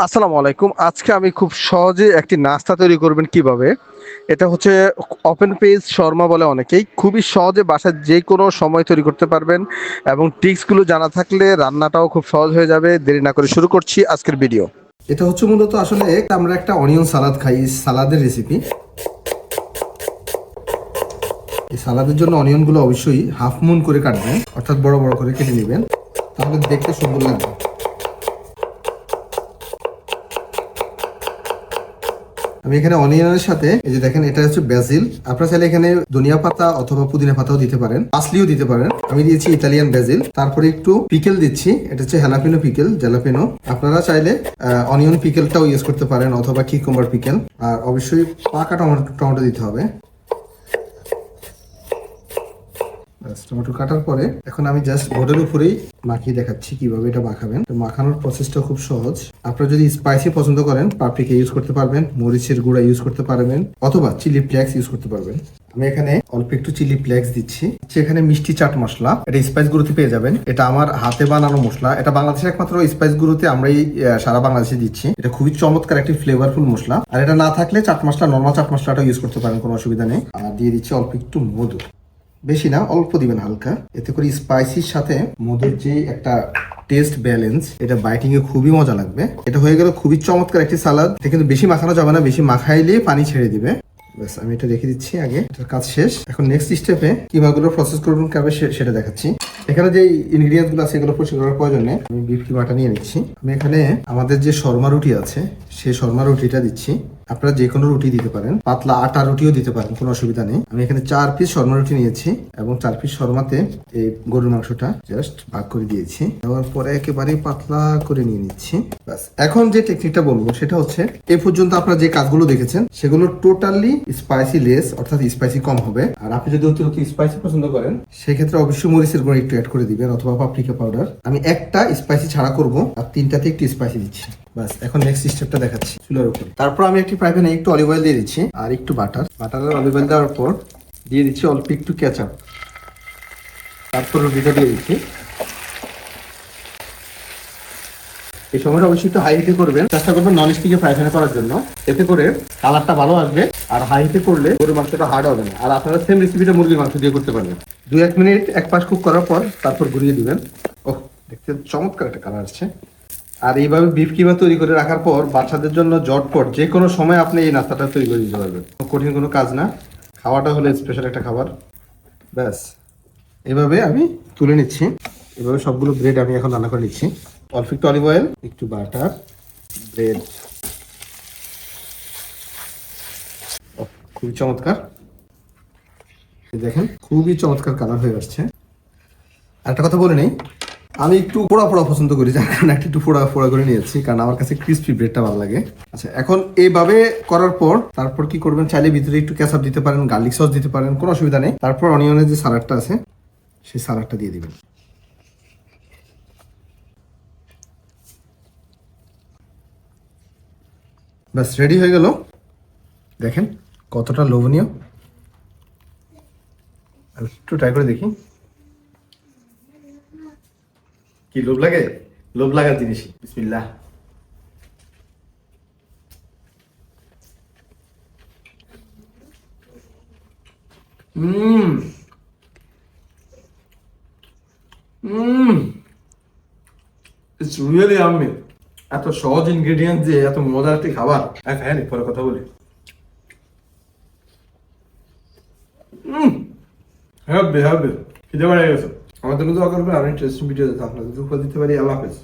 আসসালামু আলাইকুম। আজকে আমি খুব সহজে একটি নাস্তা তৈরি করবেন কীভাবে? এটা হচ্ছে ওপেন পেজ শর্মা বলে অনেকেই। খুবই সহজে বাসায় যে কোনো সময় তৈরি করতে পারবেন এবং টিক্সগুলো জানা থাকলে রান্নাটাও খুব সহজ হয়ে যাবে। দেরি না করে শুরু করছি আজকের ভিডিও। এটা হচ্ছে মূলত আসলে আমরা একটা অনিয়ন সালাদ খাই সালাদের রেসিপি এই সালাদের জন্য অনিয়নগুলো অবশ্যই হাফ মুন করে কাটবেন, অর্থাৎ বড় বড় করে কেটে নেবেন। তাহলে দেখতে সুন্দর লাগবে। আমি এখানে অনিয়নের সাথে, এই যে দেখেন, এটা হচ্ছে বেজিল আপনারা চাইলে এখানে ধনিয়া পাতা অথবা পুদিনা পাতাও দিতে পারেন পাসলিও দিতে পারেন। আমি দিয়েছি ইতালিয়ান বেজিল তারপরে একটু পিকেল দিচ্ছি। এটা হচ্ছে হ্যালাপিনো পিকেল জ্যালাপিনো আপনারা চাইলে অনিয়ন পিকেলটাও ইউজ করতে পারেন অথবা কিকম্বার পিকেল আর অবশ্যই পাকা টমেটো টমেটো দিতে হবে ব্যাস, টমেটো কাটার পরে এখন আমি জাস্ট বোর্ডের উপরেই মাখিয়ে দেখাচ্ছি কীভাবে এটা মাখাবেন। তো মাখানোর প্রসেসটা খুব সহজ। আপনারা যদি স্পাইসি পছন্দ করেন পাপরিকা ইউজ করতে পারবেন, মরিচের গুঁড়া ইউজ করতে পারবেন, অথবা চিলি ফ্লেক্স ইউজ করতে পারবেন। আমি এখানে অল্প একটু চিলি ফ্লেক্স দিচ্ছি। এখানে মিষ্টি চাট মশলা। এটা স্পাইস গুঁড়োতে পেয়ে যাবেন। এটা আমার হাতে বানানো মশলা। এটা বাংলাদেশের একমাত্র স্পাইস গুঁড়োতে আমরাই সারা বাংলাদেশে দিচ্ছি। এটা খুবই চমৎকার একটি ফ্লেভারফুল মশলা। আর এটা না থাকলে চাট মশলা নর্মাল চাট মশলাটা ইউজ করতে পারেন, কোনো অসুবিধা নেই। আর দিয়ে দিচ্ছি অল্প একটু মধু। বেশি না, অল্প দিবেন হালকা। এতে করে স্পাইসির সাথে মধুর যে একটা টেস্ট ব্যালেন্স এটা বাইটিং এ খুবই মজা লাগবে। এটা হয়ে গেল খুবই চমৎকার একটি সালাদ এটা কিন্তু বেশি মাখানো যাবে না, বেশি মাখাইলে পানি ছেড়ে দিবে। ব্যাস, আমি এটা রেখে দিচ্ছি আগে। এটার কাজ শেষ। এখন নেক্সট স্টেপে কিমাগুলো প্রসেস করবেন কীভাবে সে- সেটা দেখাচ্ছি। এখানে যে ইনগ্রিডিয়েন্টসগুলো আছে, এগুলো পরিষ্কার করার প্রয়োজন আমি বিফ কিমাটা নিয়ে নিচ্ছি। আমি এখানে আমাদের যে শর্মা রুটি আছে, সেই শর্মা রুটিটা দিচ্ছি। আপনারা যে কোনো রুটি দিতে পারেন, পাতলা আটা রুটিও দিতে পারেন, কোনো অসুবিধা নেই। আমি এখানে চার পিস শর্মা রুটি নিয়েছি এবং চার পিস শর্মাতে এই গরুর মাংসটা জাস্ট ভাগ করে দিয়েছি। দেওয়ার পরে একেবারে পাতলা করে নিয়ে নিচ্ছি। ব্যাস। এখন যে টেকনিকটা বলব, সেটা হচ্ছে এ পর্যন্ত আপনারা যে কাজগুলো দেখেছেন, সেগুলো টোটালি স্পাইসি লেস অর্থাৎ স্পাইসি কম হবে। আর আপনি যদি অতিরিক্ত স্পাইসি পছন্দ করেন, সেক্ষেত্রে অবশ্যই মরিচের গুঁড়ো একটু অ্যাড করে দিবেন অথবা পাপরিকা পাউডার আমি একটা স্পাইসি ছাড়া করব, আর তিনটাতে একটু স্পাইসি দিচ্ছি। বাস, এখন নেক্সট স্টেপটা দেখাচ্ছি, চুলার উপর। তারপর আমি একটি ফ্রাই একটু অলিভ অয়েল দিয়ে দিচ্ছি, আর একটু বাটার বাটার আর অলিভ অয়েল দেওয়ার পর দিয়ে দিচ্ছি অল্প একটু কেচাপ তারপর রুটিটা দিয়ে দিচ্ছি। এই সময়টা অবশ্যই একটু হাই হিটে করবেন। চেষ্টা করবেন নন স্টিকে ফ্রাই প্যানে করার জন্য। এতে করে কালারটা ভালো আসবে, আর হাই হিটে করলে গরুর মাংসটা হার্ড হবে না। আর আপনারা সেম রেসিপিটা মুরগির মাংস দিয়ে করতে পারবেন। দু এক মিনিট এক পাশ কুক করার পর তারপর ঘুরিয়ে দিবেন। ওহ, দেখতে চমৎকার একটা কালার আসছে। আর এইভাবে বিফ কিমা তৈরি করে রাখার পর বাচ্চাদের জন্য জটপট, যে কোনো সময় আপনি এই নাস্তাটা তৈরি করে দিতে পারবেন। কঠিন কোনো কাজ না। খাওয়াটা হলে স্পেশাল একটা খাবার। ব্যাস। এভাবে আমি তুলে নিচ্ছি। এভাবে সবগুলো ব্রেড আমি এখন রান্না করে নিচ্ছি। অল্প একটু অলিভ অয়েল একটু বাটার ব্রেড খুবই চমৎকার। দেখেন, খুবই চমৎকার কালার হয়ে আসছে। আর একটা কথা বলে নেই আমি একটু পোড়া পোড়া পছন্দ করি, যার কারণে একটু পোড়া পোড়া করে নিয়েছি, কারণ আমার কাছে ক্রিস্পি ব্রেডটা ভালো লাগে। আচ্ছা এখন এইভাবে করার পর, তারপর কি করবেন? চাইলে ভিতরে একটু ক্যাচাপ দিতে পারেন গার্লিক সস দিতে পারেন, কোনো অসুবিধা নেই। তারপর অনিয়নের যে সালাডটা আছে, সেই সালাডটা দিয়ে দিবেন। ব্যাস রেডি হয়ে গেল। দেখেন কতটা লোভনীয়। একটু ট্রাই করে দেখি। কি লোভ লাগে? লোভ লাগার জিনিসই। আমি এত সহজ ইনগ্রেডিয়েন্ট দিয়ে এত মজার একটি খাবার। হ্যাঁ নি, পরে কথা বলি। হ্যাঁ হ্যাঁ খিদে বেড়ে গেছে? আমাদের মধ্যে করবেন আমি ইন্টারেস্টিং ভিডিও আপনাদের উপর দিতে পারি আল্লাহ হাফেজ।